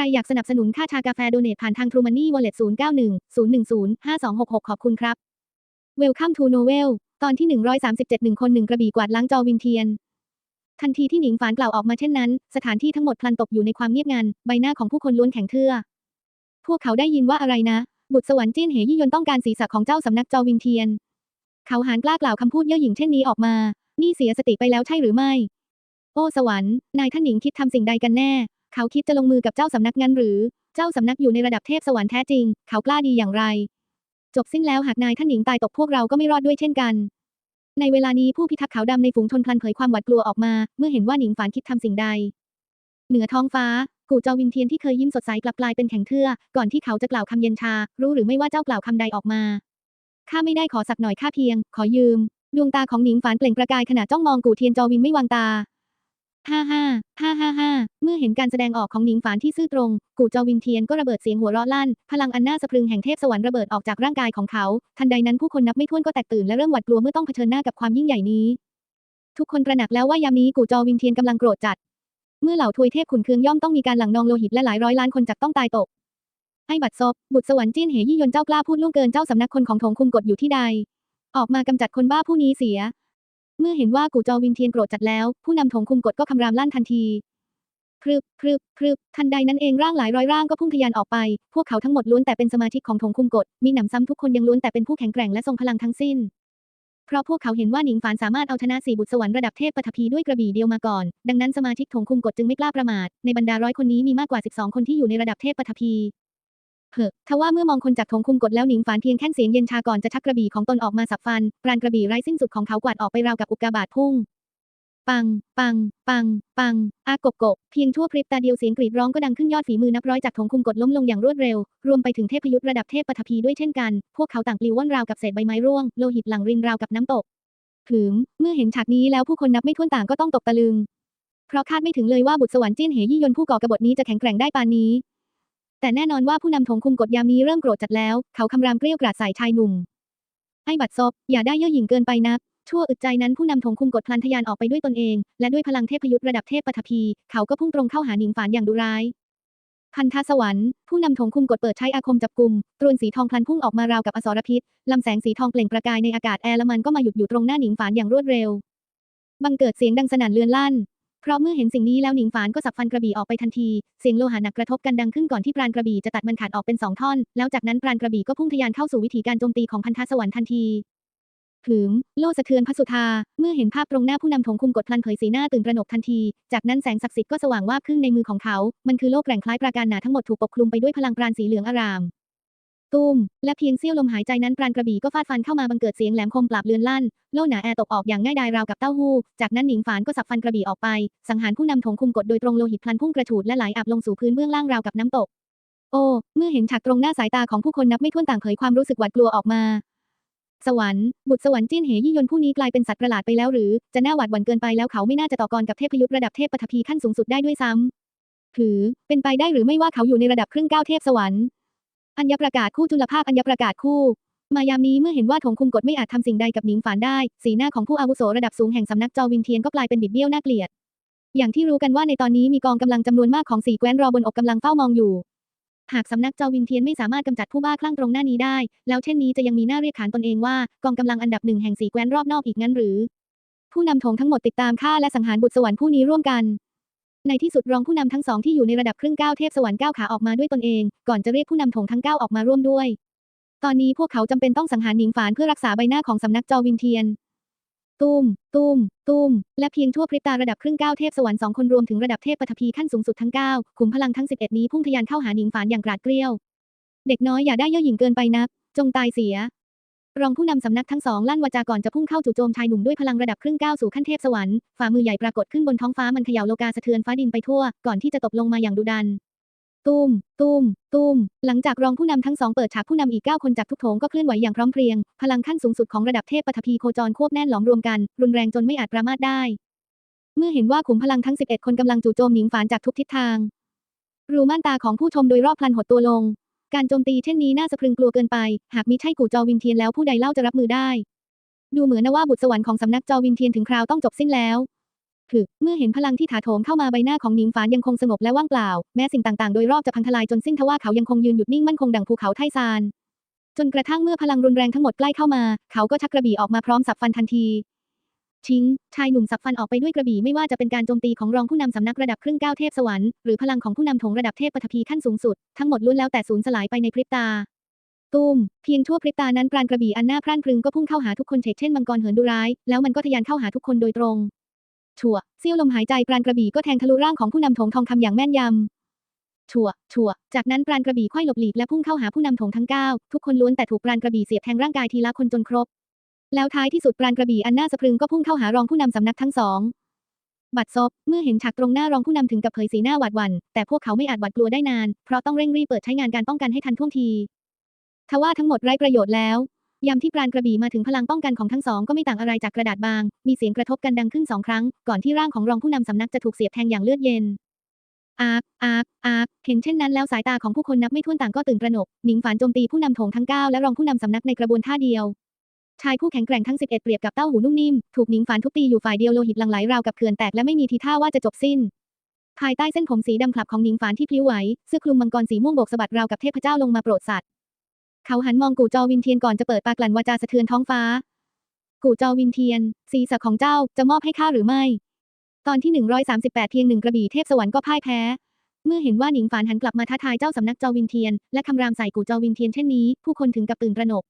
รอยากสนับสนุนค่าชากาแฟโดเนทผ่านทาง True Money Wallet 091 010 5266 ขอบคุณครับ Welcome to Novel ตอนที่ 137หนึ่งคนหนึ่งกระบี่กวาดล้างจอวินเทียน ทันทีที่หนิงฝานกล่าวออกมาเช่นนั้น สถานที่ทั้งหมดพลันตกอยู่ในความเงียบงัน ใบหน้าของผู้คนล้วนแข็งเทื่อ พวกเขาได้ยินว่าอะไรนะ บุตรสวรรค์เจี้ยนเหยี่ยนต้องการศีรษะของเจ้าสำนักจอวินเทียน เขาหานกล้ากล่าวคำพูดเย่อหยิ่งเช่นนี้ออกมา นี่เสียสติไปแล้วใช่หรือไม่ โอ้สวรรค์ นายท่านหนิงคิดทำสิ่งใดกันแน่ เขาคิดจะลงมือกับเจ้าสำนักงั้นหรือ เจ้าสำนักอยู่ในระดับเทพสวรรค์แท้จริง เขากล้าดีอย่างไร จบสิ้นแล้วหากนายท่านหนิงตายตกพวกเราก็ไม่รอดด้วยเช่นกัน ในเวลานี้ผู้พิทักษ์ขาวดำในฝูงชนพลันเผยความหวาดกลัวออกมา เมื่อเห็นว่าหนิงฝานคิดทำสิ่งใด เหนือท้องฟ้า กู่จอวินเทียนที่เคยยิ้มสดใสกลับกลายเป็นแข็งเทื่อ ก่อนที่เขาจะกล่าวคำเย็นชา รู้หรือไม่ว่าเจ้ากล่าวคำใดออกมาข้าไม่ได้ขอสักหน่อยข้าเพียง ขอยืม ดวงตาของหนิงฝานเปล่งประกายขณะจ้องมองกู่เทียนจอวินไม่วางตา ฮ่าฮ่าฮ่าฮ่าฮ่าเมื่อเห็นการแสดงออกของหนิงฝานที่ซื่อตรง กู่จอวินเทียนก็ระเบิดเสียงหัวเราะลั่น พลังอันน่าสะพรึงแห่งเทพสวรรค์ระเบิดออกจากร่างกายของเขา ทันใดนั้นผู้คนนับไม่ถ้วนก็แตกตื่นและเริ่มหวาดกลัวเมื่อต้องเผชิญหน้ากับความยิ่งใหญ่นี้ ทุกคนตระหนักแล้วว่ายามนี้กู่จอวินเทียนกำลังโกรธจัด เมื่อเหล่าทวยเทพขุนเคืองย่อมต้องมีการหลั่งนองโลหิตและหลายร้อยล้านคนจักต้องตายตกไอ้บัดซบบุตรสวรรค์จี้นเหยี่ยนเจ้ากล้าพูดล่วงเกินเจ้าสำนักคนของถงคุมกฎอยู่ที่ใด ออกมากำจัดคนบ้าผู้นี้เสีย เมื่อเห็นว่ากูจอวินเทียนโกรธจัดแล้ว ผู้นำถงคุมกฎก็คำรามลั่นทันทีพรึบพรึบพรึบทันใดนั้นเองร่างหลายร้อยร่างก็พุ่งทะยานออกไป พวกเขาทั้งหมดล้วนแต่เป็นสมาชิกของถงคุมกฎ มีหนำซ้ำทุกคนยังล้วนแต่เป็นผู้แข็งแกร่งและทรงพลังทั้งสิ้น เพราะพวกเขาเห็นว่าหนิงฝานสามารถเอาชนะสี่บุตรสวรรค์ระดับเทพปฐพีด้วยกระบี่เดียวมาก่อน ดังนั้นสมาชิกถงคุมกฎจึงไม่กล้าประมาท ในบรรดาร้อยคนนี้มีมากกว่า 12 คนที่อยู่ในระดับเทพปฐพี เฮ้อทว่าเมื่อมองคนจากถงคุมกฎแล้วหนิงฝานเพียงแค่เสียงเย็นชาก่อนจะชักกระบี่ของตนออกมาสับฟันปราณกระบี่ไร้สิ้นสุดของเขากวาดออกไปราวกับอุกกาบาตพุ่ง ปัง ปัง ปัง ปัง อากกกกเพียงชั่วพริบตาเดียวเสียงกรีดร้องก็ดังขึ้นยอดฝีมือนับร้อยจากถงคุมกดล้มลงอย่างรวดเร็ว รวมไปถึงเทพยุทธระดับเทพปฐพีด้วยเช่นกัน พวกเขาต่างปลิวว่อนราวกับเศษใบไม้ร่วง โลหิตหลั่งรินราวกับน้ำตกถึงเมื่อเห็นฉากนี้แล้วผู้คนนับไม่ถ้วนต่างก็ต้องตกตะลึง เพราะคาดไม่ถึงเลยว่าบุตรสวรรค์เจี้ยนเหยี่ยนผู้ก่อกบฏนี้จะแข็งแกร่งได้ปานนี้ แต่แน่นอนว่าผู้นำถงคุมกดยามนี้เริ่มโกรธจัดแล้ว เขาคำรามเกลี้ยวกราดใส่ชายหนุ่มไอ้บัดซบ อย่าได้เย่อหยิ่งเกินไปนัก ชั่วอึดใจนั้นผู้นำถงคุมกดพลันทะยานออกไปด้วยตนเอง และด้วยพลังเทพยุทธระดับเทพปฐพี เขาก็พุ่งตรงเข้าหาหนิงฝานอย่างดุร้าย พันธสวรรค์ ผู้นำถงคุมกดเปิดใช้อาคมจับกลุ่มตรวนสีทองพลันพุ่งออกมาราวกับอสรพิษลำแสงสีทองเปล่งประกายในอากาศแอร์ละมันก็มาหยุดอยู่ตรงหน้าหนิงฝานอย่างรวดเร็วบังเกิดเสียงดังสนั่นเลือนลั่น เพราะเมื่อเห็นสิ่งนี้แล้วหนิงฝานก็สับฟันกระบี่ออกไปทันที เสียงโลหะหนักกระทบกันดังขึ้นก่อนที่ปราณกระบี่จะตัดมันขาดออกเป็นสองท่อน แล้วจากนั้นปราณกระบี่ก็พุ่งทะยานเข้าสู่วิถีการโจมตีของพันธสวรรค์ทันทีถึงโลสะเทือนพระสุธา เมื่อเห็นภาพตรงหน้าผู้นำถงคุมกดพลันเผยสีหน้าตื่นตระหนกทันที จากนั้นแสงศักดิ์สิทธิ์ก็สว่างวาบขึ้นในมือของเขา มันคือโลกแกร่งคล้ายปราการหนาทั้งหมดถูกปกคลุมไปด้วยพลังปราณสีเหลืองอาราม ตุ้ม และเพียงเสี้ยวลมหายใจนั้นปราณกระบี่ก็ฟาดฟันเข้ามาบังเกิดเสียงแหลมคมปราบเลือนลั่น โล่หนาแอร์ตกออกอย่างง่ายดายราวกับเต้าหู้ จากนั้นหนิงฝานก็สับฟันกระบี่ออกไป สังหารผู้นำถงคุมกดโดยตรงโลหิตพลันพุ่งกระฉูดและไหลอับลงสู่พื้นเบื้องล่างราวกับน้ำตก โอ้ เมื่อเห็นฉากตรงหน้าสายตาของผู้คนนับไม่ถ้วนต่างเผยความรู้สึกหวาดกลัวออกมา สวรรค์ บุตรสวรรค์จี้นเหยี่ยนผู้นี้กลายเป็นสัตว์ประหลาดไปแล้วหรือ จะน่าหวาดหวั่นเกินไปแล้วเขาไม่น่าจะต่อกรกับเทพยุทธระดับเทพปฐพีขั้นสูงสุดได้ด้วยซ้ำถือเป็นไปได้หรือไม่ว่าเขาอยู่ในระดับครึ่งก้าวเทพสวรรค์ อัญญประกาศคู่จุลภาคอัญญประกาศคู่ มายามนี้เมื่อเห็นว่าถงคุมกฎไม่อาจทำสิ่งใดกับหนิงฝานได้ สีหน้าของผู้อาวุโสระดับสูงแห่งสำนักจอวินเทียนก็กลายเป็นบิดเบี้ยวน่าเกลียด อย่างที่รู้กันว่าในตอนนี้มีกองกำลังจำนวนมากของสีแคว้นรอบนอกกำลังเฝ้ามองอยู่ หากสำนักเจ้าวินเทียนไม่สามารถกำจัดผู้บ้าคลั่งตรงหน้านี้ได้ แล้วเช่นนี้จะยังมีหน้าเรียกขานตนเองว่ากองกำลังอันดับหนึ่งแห่งสีแคว้นรอบนอกอีกงั้นหรือ ผู้นำถงทั้งหมดติดตามฆ่าและสังหารบุตรสวรรค์ผู้นี้ร่วมกัน ในที่สุดรองผู้นำทั้งสองที่อยู่ในระดับครึ่งก้าวเทพสวรรค์ก้าวขาออกมาด้วยตนเอง ก่อนจะเรียกผู้นำถงทั้งเก้าออกมาร่วมด้วย ตอนนี้พวกเขาจำเป็นต้องสังหารหนิงฝานเพื่อรักษาใบหน้าของสำนักจอวินเทียน ตุ้ม ตุ้ม ตุ้ม และเพียงชั่วพริบตาระดับครึ่งก้าวเทพสวรรค์สองคนรวมถึงระดับเทพปฐพีขั้นสูงสุดทั้งเก้าขุมพลังทั้งสิบเอ็ดนี้พุ่งทะยานเข้าหาหนิงฝานอย่างกราดเกรี้ยว เด็กน้อยอย่าได้เย่อหยิ่งเกินไปนัก จงตายเสีย รองผู้นำสำนักทั้งสองลั่นวาจาก่อนจะพุ่งเข้าจู่โจมชายหนุ่มด้วยพลังระดับครึ่งก้าวสู่ขั้นเทพสวรรค์ฝ่ามือใหญ่ปรากฏขึ้นบนท้องฟ้ามันเขย่าโลกาสะเทือนฟ้าดินไปทั่ว ก่อนที่จะตกลงมาอย่างดุดันตุ้ม ตุ้ม ตุ้ม หลังจากรองผู้นำทั้งสองเปิดฉากผู้นำอีก 9 คนจากทุกโถงก็เคลื่อนไหวอย่างพร้อมเพรียง พลังขั้นสูงสุดของระดับเทพปฐพีโคจรควบแน่นหลอมรวมกัน รุนแรงจนไม่อาจประมาทได้ เมื่อเห็นว่าขุมพลังทั้ง 11 คนกำลังจู่โจมหนิงฝานจากทุกทิศทาง รูม่านตาของผู้ชมโดยรอบพลันหดตัวลง การโจมตีเช่นนี้น่าสะพรึงกลัวเกินไป หากมิใช่กู่จอวินเทียนแล้วผู้ใดเล่าจะรับมือได้ ดูเหมือนนะว่าบุตรสวรรค์ของสำนักจอวินเทียนถึงคราวต้องจบสิ้นแล้วคือเมื่อเห็นพลังที่ถาโถมเข้ามาใบหน้าของหนิงฝานยังคงสงบและว่างเปล่า แม้สิ่งต่างๆ โดยรอบจะพังทลายจนสิ้นทว่าเขายังคงยืนหยุดนิ่งมั่นคงดังภูเขาไทซาน จนกระทั่งเมื่อพลังรุนแรงทั้งหมดใกล้เข้ามา เขาก็ชักกระบี่ออกมาพร้อมสับฟันทันที ชิง ชายหนุ่มสับฟันออกไปด้วยกระบี่ไม่ว่าจะเป็นการโจมตีของรองผู้นำสำนักระดับครึ่งก้าวเทพสวรรค์หรือพลังของผู้นำถงระดับเทพปฐพีขั้นสูงสุด ทั้งหมดล้วนแล้วแต่สูญสลายไปในพริบตาตูมเพียงชั่วพริบตานั้นปราณกระบี่อันน่าพร่านพรึงก็พุ่งเข้าหาทุกคนเฉกเช่นมังกรเหินดุร้าย แล้วมันก็ทะยานเข้าหาทุกคนโดยตรงชั่วเสี้ยวลมหายใจปราณกระบี่ก็แทงทะลุร่างของผู้นำถงทองคำอย่างแม่นยำชั่วชั่วจากนั้นปราณกระบี่ค่อยหลบหลีกและพุ่งเข้าหาผู้นำถงทั้งเก้าทุกคนล้วนแต่ถูกปราณกระบี่เสียบแทงร่างกายทีละคนจนครบ แล้วท้ายที่สุดปราณกระบี่อันน่าสะพรึงก็พุ่งเข้าหารองผู้นำสำนักทั้งสอง บัดซบ เมื่อเห็นฉากตรงหน้ารองผู้นำถึงกับเผยสีหน้าหวาดหวั่น แต่พวกเขาไม่อาจหวาดกลัวได้นาน เพราะต้องเร่งรีบเปิดใช้งานการป้องกันให้ทันท่วงที ทว่าทั้งหมดไร้ประโยชน์แล้ว ยามที่ปราณกระบี่มาถึงพลังป้องกันของทั้งสองก็ไม่ต่างอะไรจากกระดาษบาง มีเสียงกระทบกันดังขึ้นสองครั้ง ก่อนที่ร่างของรองผู้นำสำนักจะถูกเสียบแทงอย่างเลือดเย็นอาบอาบอาบเห็นเช่นนั้นแล้วสายตาของผู้คนนับไม่ถ้วนต่างก็ตื่นตระหนก หนิงฝานโจมตีผู้นำโถงทั้งเก้าและรองผู้นำสำนักในกระบวนท่าเดียว ชายผู้แข็งแกร่งทั้ง 11 เปรียบกับเต้าหูนุ่มนิ่ม ถูกหนิงฝานทุบตีอยู่ฝ่ายเดียวโลหิตหลั่งไหลราวกับเขื่อนแตกและไม่มีทีท่าว่าจะจบสิ้น ภายใต้เส้นผมสีดำคลับของหนิงฝานที่พลิ้วไหวเสื้อคลุมมังกรสีม่วงโบกสะบัดราวกับเทพเจ้าลงมาโปรดสัตว์เขาหันมองกู่จอวินเทียนก่อนจะเปิดปากกลั่นวาจาสะเทือนท้องฟ้า กู่จอวินเทียนศีรษะของเจ้าจะมอบให้ข้าหรือไม่ ตอนที่ 138 เพียงหนึ่งกระบี่เทพสวรรค์ก็พ่ายแพ้เมื่อเห็นว่าหนิงฝานหันกลับมาท้าทายเจ้าสำนักจอวินเทียน และคำรามใส่กู่จอวินเทียนเช่นนี้ ผู้คนถึงกับตื่นตระหนก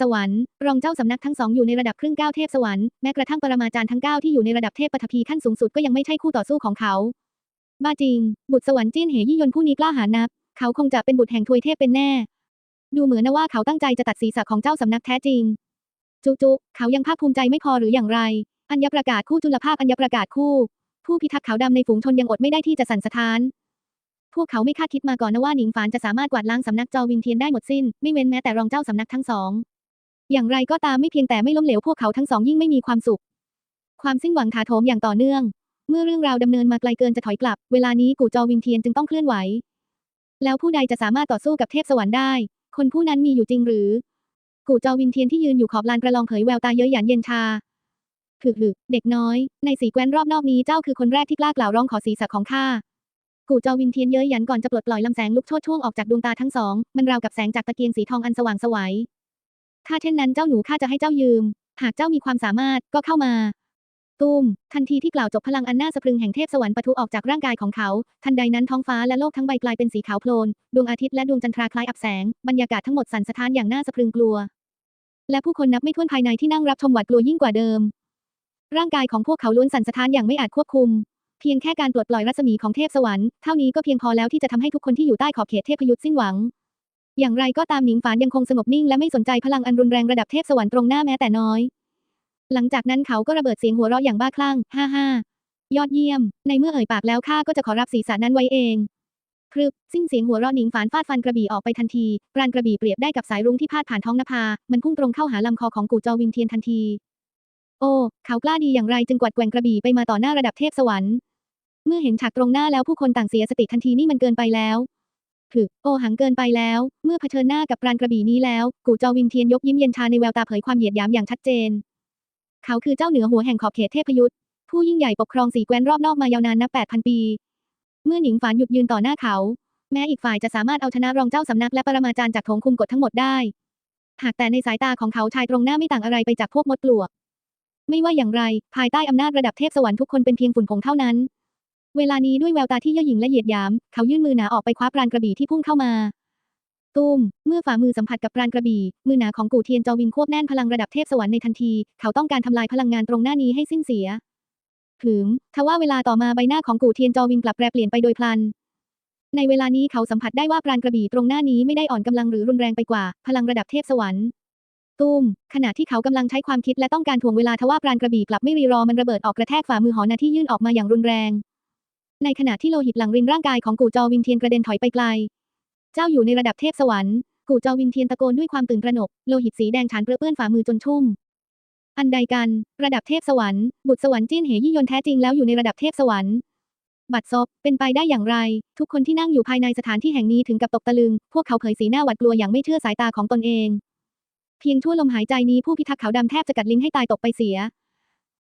สวรรค์รองเจ้าสำนักทั้งสองอยู่ในระดับครึ่งก้าวเทพสวรรค์แม้กระทั่งปรมาจารย์ทั้งเก้าที่อยู่ในระดับเทพปฐพีขั้นสูงสุดก็ยังไม่ใช่คู่ต่อสู้ของเขา บ้าจริง บุตรสวรรค์จิ้นเหยี่ยนผู้นี้กล้าหาญนัก เขาคงจะเป็นบุตรแห่งทวยเทพเป็นแน่ ดูเหมือนนะว่าเขาตั้งใจจะตัดศีรษะของเจ้าสำนักแท้จริง จุจุเขายังภาคภูมิใจไม่พอหรืออย่างไร อัญญประกาศคู่จุลภาพอัญญประกาศคู่ ผู้พิทักษ์ขาวดำในฝูงชนยังอดไม่ได้ที่จะสั่นสะท้านพวกเขาไม่คาดคิดมาก่อนนะว่าหนิงฝานจะสามารถกวาดล้างสำนักจอวินเทียนได้หมดสิ้น ไม่เว้นแม้แต่รองเจ้าสำนักทั้งสอง อย่างไรก็ตามไม่เพียงแต่ไม่ล้มเหลวพวกเขาทั้งสองยิ่งไม่มีความสุข ความสิ้นหวังถาโถมอย่างต่อเนื่อง เมื่อเรื่องราวดำเนินมาไกลเกินจะถอยกลับ เวลานี้กูจอวินเทียนจึงต้องเคลื่อนไหว แล้วผู้ใดจะสามารถต่อสู้กับเทพสวรรค์ได้ คนผู้นั้นมีอยู่จริงหรือ กูจอวินเทียนที่ยืนอยู่ขอบลานกระลองเผยแววตาเย้ยหยันเย็นชาคือหึเด็กน้อย ในสีแคว้นรอบนอกนี้เจ้าคือคนแรกที่กล้ากล่าวร้องขอศีรษะของข้ากูจอวินเทียนเย้ยหยันก่อนจะปลดปล่อยลำแสงลุกโชดช่วงออกจากดวงตาทั้งสอง มันราวกับแสงจากตะเกียงสีทองอันสว่างสวัย ถ้าเช่นนั้นเจ้าหนูข้าจะให้เจ้ายืม หากเจ้ามีความสามารถก็เข้ามาตูมทันทีที่กล่าวจบพลังอันน่าสะพรึงแห่งเทพสวรรค์ปะทุออกจากร่างกายของเขา ทันใดนั้นท้องฟ้าและโลกทั้งใบกลายเป็นสีขาวโพลน ดวงอาทิตย์และดวงจันทราคล้ายอับแสง บรรยากาศทั้งหมดสั่นสะท้านอย่างน่าสะพรึงกลัว และผู้คนนับไม่ถ้วนภายในที่นั่งรับชมหวาดกลัวยิ่งกว่าเดิม ร่างกายของพวกเขาล้วนสั่นสะท้านอย่างไม่อาจควบคุม เพียงแค่การปลดปล่อยรัศมีของเทพสวรรค์เท่านี้ก็เพียงพอแล้วที่จะทำให้ทุกคนที่อยู่ใต้ขอบเขตเทพยุทธ์สิ้นหวัง อย่างไรก็ตามหนิงฝานยังคงสงบนิ่งและไม่สนใจพลังอันรุนแรงระดับเทพสวรรค์ตรงหน้าแม้แต่น้อย หลังจากนั้นเขาก็ระเบิดเสียงหัวเราะอย่างบ้าคลั่ง ฮ่าฮ่ายอดเยี่ยม ในเมื่อเอ่ยปากแล้วข้าก็จะขอรับศีรษะนั้นไว้เองพรึบสิ้นเสียงหัวเราะหนิงฝานฟาดฟันกระบี่ออกไปทันทีปราณกระบี่เปรียบได้กับสายรุ้งที่พาดผ่านท้องนภา มันพุ่งตรงเข้าหาลำคอของกูจอวินเทียนทันที โอ้เขากล้าดีอย่างไรจึงกวัดแกว่งกระบี่ไปมาต่อหน้าระดับเทพสวรรค์ เมื่อเห็นฉากตรงหน้าแล้วผู้คนต่างเสียสติทันทีนี่มันเกินไปแล้ว คือโอหังเกินไปแล้ว เมื่อเผชิญหน้ากับปราณกระบี่นี้แล้ว กู่จอวินเทียนยกยิ้มเย็นชาในแววตาเผยความเหยียดหยามอย่างชัดเจน เขาคือเจ้าเหนือหัวแห่งขอบเขตเทพยุทธผู้ยิ่งใหญ่ปกครองสีแคว้นรอบนอกมายาวนานนับ8,000 ปี เมื่อหนิงฝานหยุดยืนต่อหน้าเขา แม้อีกฝ่ายจะสามารถเอาชนะรองเจ้าสำนักและปรมาจารย์จากโถงคุมกฎทั้งหมดได้ หากแต่ในสายตาของเขาชายตรงหน้าไม่ต่างอะไรไปจากพวกมดปลวก ไม่ว่าอย่างไร ภายใต้อำนาจระดับเทพสวรรค์ทุกคนเป็นเพียงฝุ่นผงเท่านั้น เวลานี้ด้วยแววตาที่เย่อหยิ่งและเหยียดหยาม เขายื่นมือหนาออกไปคว้าปราณกระบี่ที่พุ่งเข้ามาตูมเมื่อฝ่ามือสัมผัสกับปราณกระบี่ มือหนาของกู่เทียนจอวินควบแน่นพลังระดับเทพสวรรค์ในทันที เขาต้องการทำลายพลังงานตรงหน้านี้ให้สิ้นเสียหืมทว่าเวลาต่อมาใบหน้าของกู่เทียนจอวินกลับแปรเปลี่ยนไปโดยพลัน ในเวลานี้เขาสัมผัสได้ว่าปราณกระบี่ตรงหน้านี้ไม่ได้อ่อนกำลังหรือรุนแรงไปกว่า พลังระดับเทพสวรรค์ตูมขณะที่เขากำลังใช้ความคิดและต้องการถ่วงเวลาทว่าปราณกระบี่กลับไม่รีรอมันระเบิดออกกระแทกฝ่ามือหอนาที่ยื่นออกมาอย่างรุนแรง ในขณะที่โลหิตหลั่งรินร่างกายของกู่จอวินเทียนกระเด็นถอยไปไกล เจ้าอยู่ในระดับเทพสวรรค์ กู่จอวินเทียนตะโกนด้วยความตื่นตระหนก โลหิตสีแดงฉานเปื้อนฝ่ามือจนชุ่ม อันใดกัน ระดับเทพสวรรค์ บุตรสวรรค์จิ้นเหยี่ยนแท้จริงแล้วอยู่ในระดับเทพสวรรค์ บัดซบ เป็นไปได้อย่างไร ทุกคนที่นั่งอยู่ภายในสถานที่แห่งนี้ถึงกับตกตะลึง พวกเขาเผยสีหน้าหวาดกลัวอย่างไม่เชื่อสายตาของตนเอง เพียงชั่วลมหายใจนี้ผู้พิทักษ์ขาวดำแทบจะกัดลิ้นให้ตายตกไปเสีย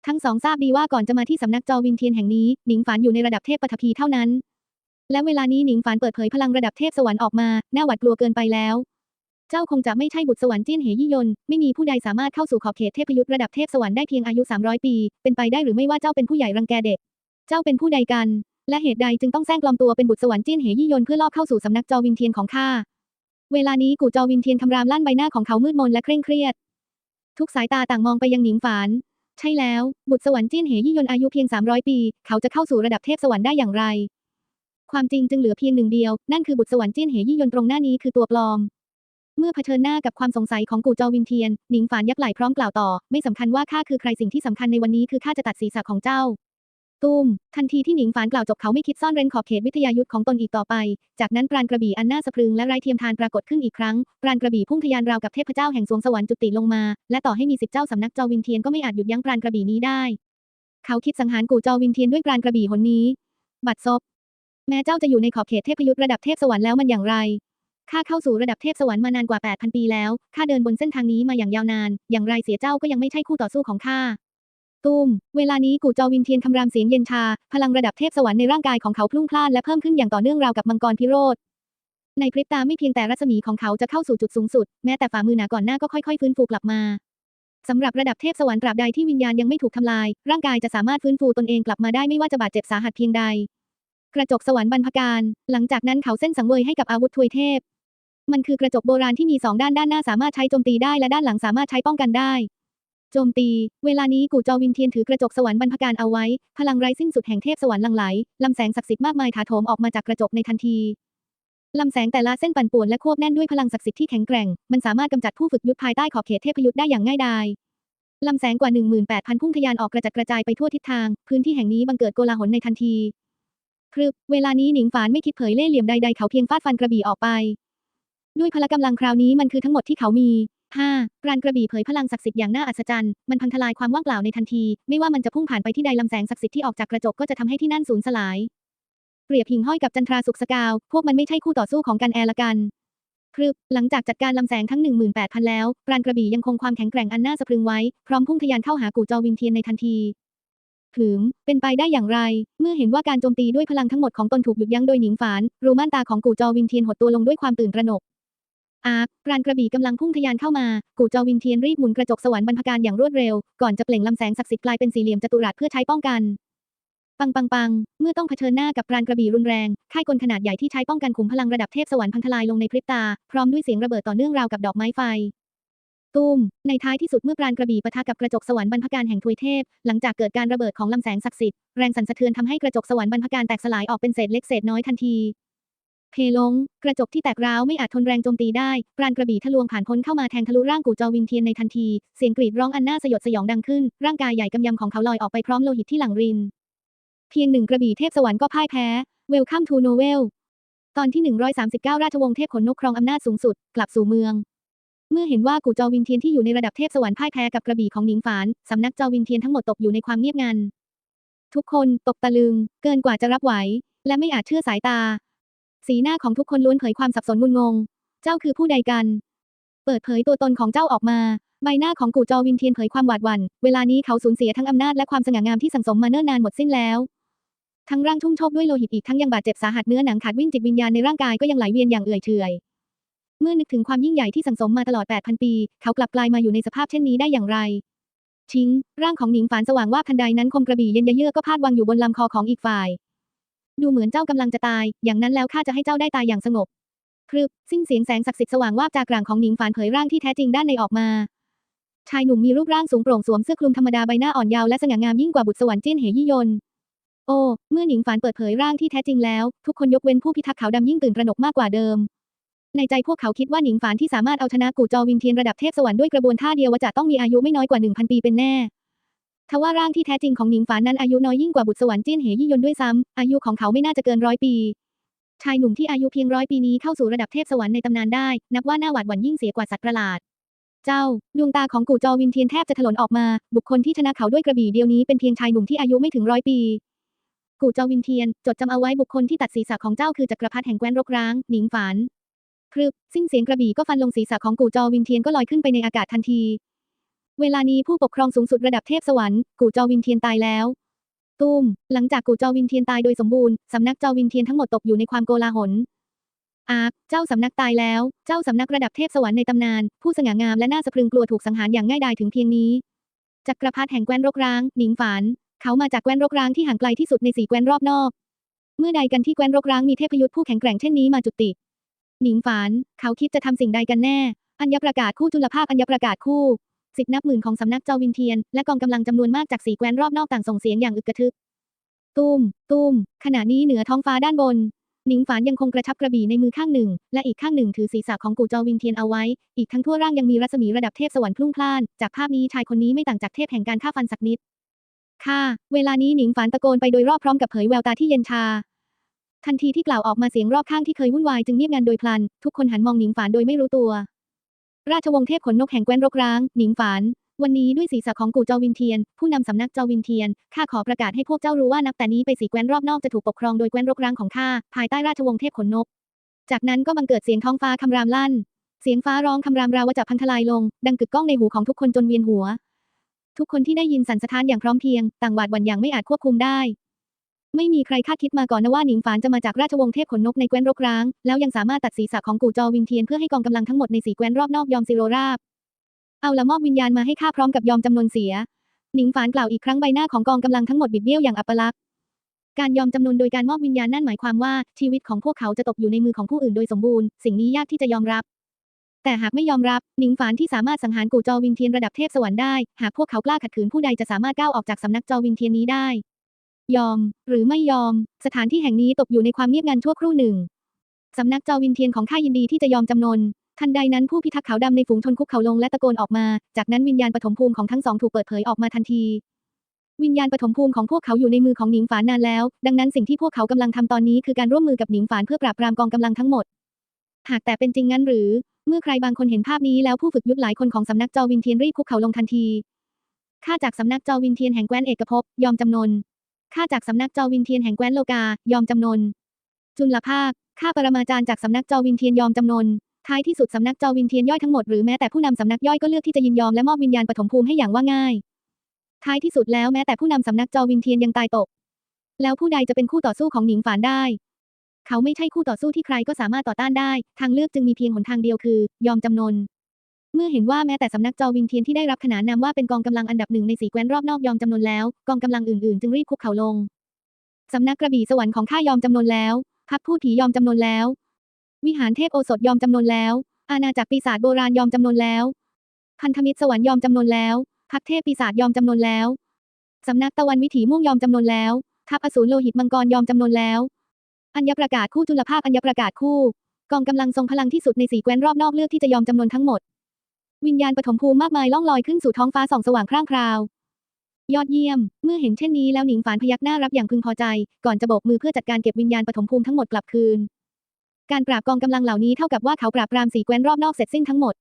ทั้งสองทราบดีว่าก่อนจะมาที่สำนักจอวินเทียนแห่งนี้ หนิงฝานอยู่ในระดับเทพปฐพีเท่านั้น และเวลานี้หนิงฝานเปิดเผยพลังระดับเทพสวรรค์ออกมา น่าหวาดกลัวเกินไปแล้ว เจ้าคงจะไม่ใช่บุตรสวรรค์เจี้ยนเหยี่ยน ไม่มีผู้ใดสามารถเข้าสู่ขอบเขตเทพยุทธระดับเทพสวรรค์ได้เพียงอายุ 300 ปี เป็นไปได้หรือไม่ว่าเจ้าเป็นผู้ใหญ่รังแกเด็ก เจ้าเป็นผู้ใดกัน และเหตุใดจึงต้องแซงปลอมตัวเป็นบุตรสวรรค์เจี้ยนเหยี่ยนเพื่อลอบเข้าสู่สำนักจอวินเทียนของข้า เวลานี้กูจอวินเทียนคำรามลั่นใบหน้าของเขามืดมนและเคร่งเครียด ทุกสายตาต่างมองไปยังหนิงฝาน ใช่แล้ว บุตรสวรรค์เจี้ยนเหยี่ยนอายุเพียง 300 ปี เขาจะเข้าสู่ระดับเทพสวรรค์ได้อย่างไร ความจริงจึงเหลือเพียงหนึ่งเดียว นั่นคือบุตรสวรรค์เจี้ยนเหยี่ยนตรงหน้านี้คือตัวปลอม เมื่อเผชิญหน้ากับความสงสัยของกูจอวินเทียน หนิงฝานยักไหล่พร้อมกล่าวต่อ ไม่สำคัญว่าข้าคือใครสิ่งที่สำคัญในวันนี้คือข้าจะตัดศีรษะของเจ้า ตูมทันทีที่หนิงฝานกล่าวจบเขาไม่คิดซ่อนเร้นขอบเขตวิทยายุทธของตนอีกต่อไป จากนั้นปราณกระบี่อันน่าสะพรึงและไร้เทียมทานปรากฏขึ้นอีกครั้ง ปราณกระบี่พุ่งทะยานราวกับเทพเจ้าแห่งสวงสวรรค์จุติลงมา และต่อให้มีสิบเจ้าสำนักจอวินเทียนก็ไม่อาจหยุดยั้งปราณกระบี่นี้ได้ เขาคิดสังหารกูจอวินเทียนด้วยปราณกระบี่หนนี้ บัดซบ แม้เจ้าจะอยู่ในขอบเขตเทพยุทธระดับเทพสวรรค์แล้วมันอย่างไรข้าเข้าสู่ระดับเทพสวรรค์มานานกว่า 8,000 ปีแล้ว ข้าเดินบนเส้นทางนี้มาอย่างยาวนาน อย่างไรเสียเจ้าก็ยังไม่ใช่คู่ต่อสู้ของข้า ตูมเวลานี้กูจอวินเทียนคำรามเสียงเย็นชา พลังระดับเทพสวรรค์ในร่างกายของเขาพลุ่งพล่านและเพิ่มขึ้นอย่างต่อเนื่องราวกับมังกรพิโรธในพริบตาไม่เพียงแต่รัศมีของเขาจะเข้าสู่จุดสูงสุด แม้แต่ฝ่ามือหนาก่อนหน้าก็ค่อยๆ ฟื้นฟูกลับมาสำหรับระดับเทพสวรรค์ตราบใดที่วิญญาณยังไม่ถูกทำลาย ร่างกายจะสามารถฟื้นฟูตนเองกลับมาได้ไม่ว่าจะบาดเจ็บสาหัสเพียงใด กระจกสวรรค์บรรพการ หลังจากนั้นเขาเส้นสังเวยให้กับอาวุธทวยเทพ มันคือกระจกโบราณที่มีสองด้านด้านหน้าสามารถใช้โจมตีได้และด้านหลังสามารถใช้ป้องกันได้ โจมตี เวลานี้กูจอวินเทียนถือกระจกสวรรค์บรรพการเอาไว้ พลังไร้สิ้นสุดแห่งเทพสวรรค์ลังไหลลำแสงศักดิ์สิทธิ์มากมายถาโถมออกมาจากกระจกในทันทีลำแสงแต่ละเส้นปั่นป่วนและควบแน่นด้วยพลังศักดิ์สิทธิ์ที่แข็งแกร่ง มันสามารถกำจัดผู้ฝึกยุทธภายใต้ขอบเขตเทพยุทธได้อย่างง่ายดายลำแสงกว่า 18,000 พุ่งทะยานออกกระจัดกระจายไปทั่วทิศทาง พื้นที่แห่งนี้บังเกิดโกลาหลในทันทีพรึบเวลานี้หนิงฝานไม่คิดเผยเล่ห์เหลี่ยมใดๆเขาเพียงฟาดฟันกระบี่ออกไป ด้วยพละกำลังคราวนี้มันคือทั้งหมดที่เขามี 5. ปราณกระบี่เผยพลังศักดิ์สิทธิ์อย่างน่าอัศจรรย์ มันพังทลายความว่างเปล่าในทันที ไม่ว่ามันจะพุ่งผ่านไปที่ใดลำแสงศักดิ์สิทธิ์ที่ออกจากกระจกก็จะทำให้ที่นั่นสูญสลาย เปรียบหิ่งห้อยกับจันทราสุกสกาว พวกมันไม่ใช่คู่ต่อสู้ของกันแอละกันพรึบหลังจากจัดการลำแสงทั้ง 18,000 แล้ว ปราณกระบี่ยังคงความแข็งแกร่งอันน่าสะพรึงไว้ พร้อมพุ่งทะยานเข้าหากู่จอวินเทียนในทันทีหืมเป็นไปได้อย่างไร เมื่อเห็นว่าการโจมตีด้วยพลังทั้งหมดของตนถูกหยุดยั้งโดยหนิงฝาน รูม่านตาของกู่จอวินเทียนหดตัวลงด้วยความตื่นตระหนก อาร์ปราณกระบี่กำลังพุ่งทะยานเข้ามา กู่จอวินเทียนรีบหมุนกระจกสวรรค์บรรพการอย่างรวดเร็ว ก่อนจะเปล่งลำแสงศักดิ์สิทธิ์กลายเป็นสี่เหลี่ยมจัตุรัสเพื่อใช้ป้องกัน ปังปังปัง เมื่อต้องเผชิญหน้ากับปราณกระบี่รุนแรง ค่ายกลขนาดใหญ่ที่ใช้ป้องกันขุมพลังระดับเทพสวรรค์พังทลายลงในพริบตา พร้อมด้วยเสียงระเบิดต่อเนื่องราวกับดอกไม้ไฟ ตูม ในท้ายที่สุดเมื่อปราณกระบี่ปะทะกับกระจกสวรรค์บรรพการแห่งทวยเทพ หลังจากเกิดการระเบิดของลำแสงศักดิ์สิทธิ์ แรงสั่นสะเทือนทำให้กระจกสวรรค์บรรพการแตกสลายออกเป็นเศษเล็กเศษน้อยทันที เพลงกระจกที่แตกร้าวไม่อาจทนแรงโจมตีได้ปราณกระบี่ทะลวงผ่านพ้นเข้ามาแทงทะลุร่างกูจอวินเทียนในทันที เสียงกรีดร้องอันน่าสยดสยองดังขึ้น ร่างกายใหญ่กำยำของเขาลอยออกไปพร้อมโลหิตที่หลั่งริน เพียงหนึ่งกระบี่เทพสวรรค์ก็พ่ายแพ้ Welcome to Novel ตอนที่ 139 ราชวงศ์เทพขนนกครองอำนาจสูงสุด กลับสู่เมือง เมื่อเห็นว่ากูจอวินเทียนที่อยู่ในระดับเทพสวรรค์พ่ายแพ้กับกระบี่ของหนิงฝานสำนักจอวินเทียนทั้งหมดตกอยู่ในความเงียบงัน ทุกคนตกตะลึง เกินกว่าจะรับไหว และไม่อาจเชื่อสายตา สีหน้าของทุกคนล้วนเผยความสับสนงุนงง เจ้าคือผู้ใดกัน เปิดเผยตัวตนของเจ้าออกมา ใบหน้าของกู่จอวินเทียนเผยความหวาดหวั่น เวลานี้เขาสูญเสียทั้งอำนาจและความสง่างามที่สังสมมาเนิ่นนานหมดสิ้นแล้ว ทั้งร่างทุ่มโชกด้วยโลหิตอีกทั้งยังบาดเจ็บสาหัสเนื้อหนังขาดวิ่งจิตวิญญาณในร่างกายก็ยังไหลเวียนอย่างเอื่อยเฉยเมื่อนึกถึงความยิ่งใหญ่ที่สังสมมาตลอด 8,000 ปี เขากลับกลายมาอยู่ในสภาพเช่นนี้ได้อย่างไรชิงร่างของหนิงฝานสว่างว่าทันใดนั้นคมกระบี่เย็นเยือกก็พาดวางอยู่บนลำคอของอีกฝ่าย ดูเหมือนเจ้ากำลังจะตาย อย่างนั้นแล้วข้าจะให้เจ้าได้ตายอย่างสงบพรึบสิ้นเสียงแสงศักดิ์สิทธิ์สว่างวาบจากกลางของหนิงฝานเผยร่างที่แท้จริงด้านในออกมา ชายหนุ่มมีรูปร่างสูงโปร่งสวมเสื้อคลุมธรรมดาใบหน้าอ่อนยาวและสง่างามยิ่งกว่าบุตรสวรรค์เจี้ยนเหยี่ยนโอ้เมื่อหนิงฝานเปิดเผยร่างที่แท้จริงแล้ว ทุกคนยกเว้นผู้พิทักษ์ขาวดำยิ่งตื่นตระหนกมากกว่าเดิม ในใจพวกเขาคิดว่าหนิงฝานที่สามารถเอาชนะกู่จอวินเทียนระดับเทพสวรรค์ด้วยกระบวนท่าเดียวว่าจะต้องมีอายุไม่น้อยกว่า1,000ปีเป็นแน่ ทว่าร่างที่แท้จริงของหนิงฝานนั้นอายุน้อยยิ่งกว่าบุตรสวรรค์เจี้ยนเหยี่ยนด้วยซ้ำ อายุของเขาไม่น่าจะเกินร้อยปี ชายหนุ่มที่อายุเพียงร้อยปีนี้เข้าสู่ระดับเทพสวรรค์ในตำนานได้ นับว่าน่าหวาดหวั่นยิ่งเสียกว่าสัตว์ประหลาด เจ้า ดวงตาของกู่จอวินเทียนแทบจะถลนออกมา บุคคลที่ชนะเขาด้วยกระบี่เดียวนี้เป็นเพียงชายหนุ่มที่อายุไม่ถึงร้อยปี กู่จอวินเทียน จดจำเอาไว้บุคคลที่ตัดศีรษะของเจ้าคือจักรพรรดิแห่งแคว้นรกร้าง หนิงฝานพรึบ สิ้นเสียงกระบี่ก็ฟันลงศีรษะของกู่จอวินเทียนก็ลอยขึ้นไปในอากาศทันที เวลานี้ผู้ปกครองสูงสุดระดับเทพสวรรค์กู่จอวินเทียนตายแล้วตูมหลังจากกู่จอวินเทียนตายโดยสมบูรณ์ สำนักจอวินเทียนทั้งหมดตกอยู่ในความโกลาหลอาร์คเจ้าสำนักตายแล้ว เจ้าสำนักระดับเทพสวรรค์ในตำนาน ผู้สง่างามและน่าสะพรึงกลัวถูกสังหารอย่างง่ายดายถึงเพียงนี้ จักรพรรดิแห่งแคว้นรกร้าง หนิงฝาน เขามาจากแคว้นรกร้างที่ห่างไกลที่สุดในสี่แคว้นรอบนอก เมื่อใดกันที่แคว้นรกร้างมีเทพยุทธ์ผู้แข็งแกร่งเช่นนี้มาจุติ หนิงฝาน เขาคิดจะทำสิ่งใดกันแน่ อัญญประกาศคู่จุลภาคอัญญประกาศคู่ สิบนับหมื่นของสำนักเจ้าวินเทียน และกองกำลังจำนวนมากจากสีแคว้นรอบนอกต่างส่งเสียงอย่างอึกกระทึก ตุ้ม ตุ้ม ขณะนี้เหนือท้องฟ้าด้านบน หนิงฝานยังคงกระชับกระบี่ในมือข้างหนึ่ง และอีกข้างหนึ่งถือศีรษะของกูจอวินเทียนเอาไว้ อีกทั้งทั่วร่างยังมีรัศมีระดับเทพสวรรค์พลุ่งพล่าน จากภาพนี้ชายคนนี้ไม่ต่างจากเทพแห่งการฆ่าฟันสักนิด ค่ะ เวลานี้หนิงฝานตะโกนไปโดยรอบพร้อมกับเผยแววตาที่เย็นชาทันทีที่กล่าวออกมาเสียงรอบข้างที่เคยวุ่นวายจึงเงียบงันโดยพลัน ทุกคนหันมองหนิงฝานโดยไม่รู้ตัว ราชวงศ์เทพขนนกแห่งแคว้นรกร้าง หนิงฝาน วันนี้ด้วยศีรษะของกู่เจาวินเทียน ผู้นำสำนักเจาวินเทียน ข้าขอประกาศให้พวกเจ้ารู้ว่านับแต่นี้ไปสีแคว้นรอบนอกจะถูกปกครองโดยแคว้นรกร้างของข้า ภายใต้ราชวงศ์เทพขนนก จากนั้นก็บังเกิดเสียงท้องฟ้าคำรามลั่น เสียงฟ้าร้องคำรามราวจะพังทลายลง ดังกึกก้องในหูของทุกคนจนเวียนหัว ทุกคนที่ได้ยินสั่นสะท้านอย่างพร้อมเพรียง ต่างหวาดหวั่นอย่างไม่อาจควบคุมได้ ไม่มีใครคาดคิดมาก่อนนะว่าหนิงฝานจะมาจากราชวงศ์เทพขนนกในแคว้นรกร้าง แล้วยังสามารถตัดศีรษะของกู่จอวินเทียนเพื่อให้กองกำลังทั้งหมดในสีแคว้นรอบนอกยอมซิโรราบ เอาละมอบวิญญาณมาให้ข้าพร้อมกับยอมจำนวนเสีย หนิงฝานกล่าวอีกครั้งใบหน้าของกองกำลังทั้งหมดบิดเบี้ยวอย่างอัปลักษณ์ การยอมจำนวนโดยการมอบวิญญาณนั่นหมายความว่าชีวิตของพวกเขาจะตกอยู่ในมือของผู้อื่นโดยสมบูรณ์ สิ่งนี้ยากที่จะยอมรับ แต่หากไม่ยอมรับหนิงฝานที่สามารถสังหารกู่จอวินเทียนระดับเทพสวรรค์ได้ หากพวกเขากล้าขัดขืนผู้ใดจะสามารถก้าวออกจากสำนักจอวินเทียนนี้ได้ ยอม หรือไม่ยอม สถานที่แห่งนี้ตกอยู่ในความเงียบงันชั่วครู่หนึ่ง สำนักจอวินเทียนของข้ายินดีที่จะยอมจำนน ทันใดนั้นผู้พิทักษ์ขาวดำในฝูงชนคุกเข่าลงและตะโกนออกมา จากนั้นวิญญาณปฐมภูมิของทั้งสองถูกเปิดเผยออกมาทันที วิญญาณปฐมภูมิของพวกเขาอยู่ในมือของหนิงฝานนานแล้ว ดังนั้นสิ่งที่พวกเขากำลังทำตอนนี้คือการร่วมมือกับหนิงฝานเพื่อปราบปรามกองกำลังทั้งหมด หากแต่เป็นจริงงั้นหรือ เมื่อใครบางคนเห็นภาพนี้แล้วผู้ฝึกยุทธหลายคนของสำนักจอวินเทียนรีบคุกเข่าลงทันทีข้าจากสำนักจอวินเทียนแห่งแคว้นเอกภพยอมจำนน ข้าจากสำนักจอวินเทียนแห่งแคว้นโลกา ยอมจำนน จุลภาค ข้าปรมาจารย์จากสำนักจอวินเทียนยอมจำนน ท้ายที่สุดสำนักจอวินเทียนย่อยทั้งหมดหรือแม้แต่ผู้นำสำนักย่อยก็เลือกที่จะยินยอมและมอบวิญญาณปฐมภูมิให้อย่างว่าง่าย ท้ายที่สุดแล้วแม้แต่ผู้นำสำนักจอวินเทียนยังตายตก แล้วผู้ใดจะเป็นคู่ต่อสู้ของหนิงฝานได้ เขาไม่ใช่คู่ต่อสู้ที่ใครก็สามารถต่อต้านได้ ทางเลือกจึงมีเพียงหนทางเดียวคือ ยอมจำนน เมื่อเห็นว่าแม้แต่สำนักจอวินเทียนที่ได้รับขนานนามว่าเป็นกองกำลังอันดับหนึ่งในสีแคว้นรอบนอกยอมจำนนแล้ว กองกำลังอื่นๆ จึงรีบคุกเข่าลง สำนักกระบี่สวรรค์ของข้ายอมจำนนแล้วพักพูดผียอมจำนนแล้ว วิหารเทพโอสถยอมจำนนแล้ว อาณาจักรปีศาจโบราณยอมจำนนแล้วพันธมิตรสวรรค์ยอมจำนนแล้วพักเทพปีศาจยอมจำนนแล้ว สำนักตะวันวิถีม่วงยอมจำนนแล้วทัพอสูรโลหิตมังกรยอมจำนนแล้ว อัญญประกาศคู่จุลภาคอัญญประกาศคู่ กองกำลังทรงพลังที่สุดในสีแคว้นรอบนอกเลือกที่จะยอมจำนนทั้งหมด วิญญาณปฐมภูมิมากมายล่องลอยขึ้นสู่ท้องฟ้าส่องสว่างคร่างคราวยอดเยี่ยม เมื่อเห็นเช่นนี้แล้วหนิงฝานพยักหน้ารับอย่างพึงพอใจ ก่อนจะโบกมือเพื่อจัดการเก็บวิญญาณปฐมภูมิทั้งหมดกลับคืน การปราบกองกำลังเหล่านี้เท่ากับว่าเขาปราบปรามสีแคว้นรอบนอกเสร็จสิ้นทั้งหมด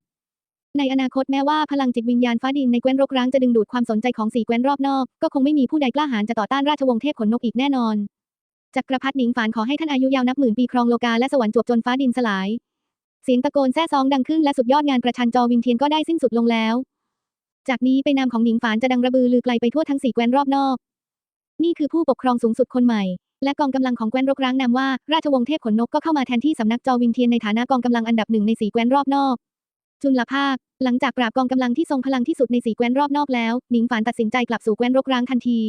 ในอนาคตแม้ว่าพลังจิตวิญญาณฟ้าดินในแคว้นรกร้างจะดึงดูดความสนใจของสีแคว้นรอบนอก ก็คงไม่มีผู้ใดกล้าหาญจะต่อต้านราชวงศ์เทพขนนกอีกแน่นอน จักรพรรดิหนิงฝานขอให้ท่านอายุยาวนับหมื่นปีครองโลกาและสวรรค์จวบจนฟ้าดินสลาย เสียงตะโกนแซ่ซองดังขึ้นและสุดยอดงานประชันจอวินเทียนก็ได้สิ้นสุดลงแล้ว จากนี้ไปนามของหนิงฝานจะดังระบือลือไกลไปทั่วทั้งสี่แคว้นรอบนอก นี่คือผู้ปกครองสูงสุดคนใหม่ และกองกำลังของแคว้นรกร้างนามว่า ราชวงศ์เทพขนนกก็เข้ามาแทนที่สำนักจอวินเทียนในฐานะกองกำลังอันดับหนึ่งในสี่แคว้นรอบนอก จุลภาค หลังจากปราบกองกำลังที่ทรงพลังที่สุดในสี่แคว้นรอบนอกแล้ว หนิงฝานตัดสินใจกลับสู่แคว้นรกร้างทันที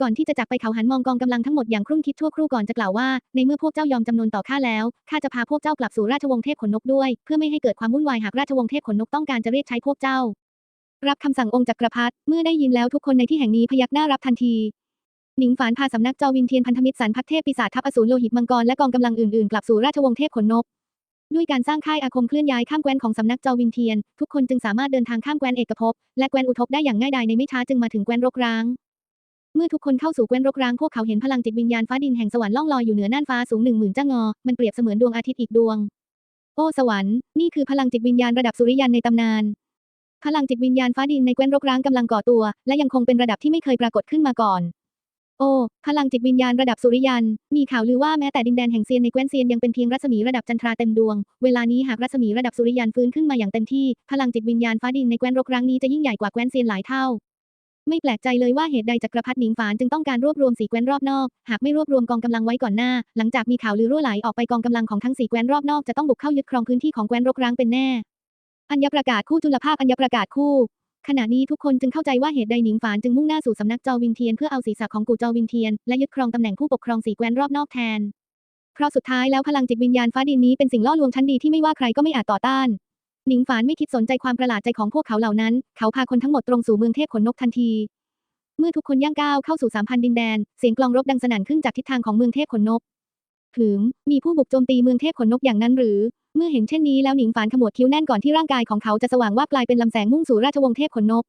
ก่อนที่จะจากไปเขาหันมองกองกำลังทั้งหมดอย่างครุ่นคิดชั่วครู่ก่อนจะกล่าวว่า ในเมื่อพวกเจ้ายอมจำนนต่อข้าแล้วข้าจะพาพวกเจ้ากลับสู่ราชวงศ์เทพขนนกด้วย เพื่อไม่ให้เกิดความวุ่นวายหากราชวงศ์เทพขนนกต้องการจะเรียกใช้พวกเจ้า รับคำสั่งองค์จักรพรรดิเมื่อได้ยินแล้วทุกคนในที่แห่งนี้พยักหน้ารับทันทีหนิงฝานพาสำนักจอวินเทียนพันธมิตรสันพักเทพปีศาจทัพอสูรโลหิตมังกรและกองกำลังอื่นๆ กลับสู่ราชวงศ์เทพขนนกด้วยการสร้างค่ายอาคมเคลื่อนย้ายข้ามแคว้นของสำนักจอวินเทียน ทุกคนจึงสามารถเดินทางข้ามแคว้นเอกภพและแคว้นอุทกได้อย่างง่ายดายในไม่ช้าจึงมาถึงแคว้นรกร้าง เมื่อทุกคนเข้าสู่แคว้นรกร้างพวกเขาเห็นพลังจิตวิญญาณฟ้าดินแห่งสวรรค์ล่องลอยอยู่เหนือน่านฟ้าสูงหนึ่งหมื่นจ้างอ มันเปรียบเสมือนดวงอาทิตย์อีกดวง โอ้สวรรค์ นี่คือพลังจิตวิญญาณระดับสุริยันในตำนาน พลังจิตวิญญาณฟ้าดินในแคว้นรกร้างกำลังก่อตัว และยังคงเป็นระดับที่ไม่เคยปรากฏขึ้นมาก่อน โอ้ พลังจิตวิญญาณระดับสุริยัน มีข่าวลือว่าแม้แต่ดินแดนแห่งเซียนในแคว้นเซียนยังเป็นเพียงรัศมีระดับจันทราเต็มดวง เวลานี้หากรัศมีระดับสุริยันฟื้นขึ้นมาอย่างเต็มที่ พลังจิตวิญญาณฟ้าดินในแคว้นรกร้างนี้จะยิ่งใหญ่กว่าแคว้นเซียนหลายเท่า ไม่แปลกใจเลยว่าเหตุใดจักรพรรดิหนิงฝานจึงต้องการรวบรวมสี่แคว้นรอบนอก หากไม่รวบรวมกองกำลังไว้ก่อนหน้า หลังจากมีข่าวลือรั่วไหลออกไปกองกำลังของทั้งสี่แคว้นรอบนอกจะต้องบุกเข้ายึดครองพื้นที่ของแคว้นรกร้างเป็นแน่ อัญญประกาศคู่จุลภาพอัญญประกาศคู่ขณะนี้ทุกคนจึงเข้าใจว่าเหตุใดหนิงฝานจึงมุ่งหน้าสู่สำนักจอวินเทียนเพื่อเอาศีรษะของกูจอวินเทียนและยึดครองตำแหน่งผู้ปกครองสีแคว้นรอบนอกแทน เพราะสุดท้ายแล้วพลังจิตวิญญาณฟ้าดินนี้เป็นสิ่งล่อลวงชั้นดีที่ไม่ว่าใครก็ไม่อาจต่อต้าน หนิงฝานไม่คิดสนใจความประหลาดใจของพวกเขาเหล่านั้น เขาพาคนทั้งหมดตรงสู่เมืองเทพขนนกทันที เมื่อทุกคนย่างก้าวเข้าสู่สามพันดินแดน เสียงกลองรบดังสนั่นขึ้นจากทิศทางของเมืองเทพขนนกถึงมีผู้บุกโจมตีเมืองเทพขนนกอย่างนั้นหรือ เมื่อเห็นเช่นนี้แล้วหนิงฝานขมวดคิ้วแน่นก่อนที่ร่างกายของเขาจะสว่างว่าปลายเป็นลำแสงมุ่งสู่ราชวงศ์เทพขนนก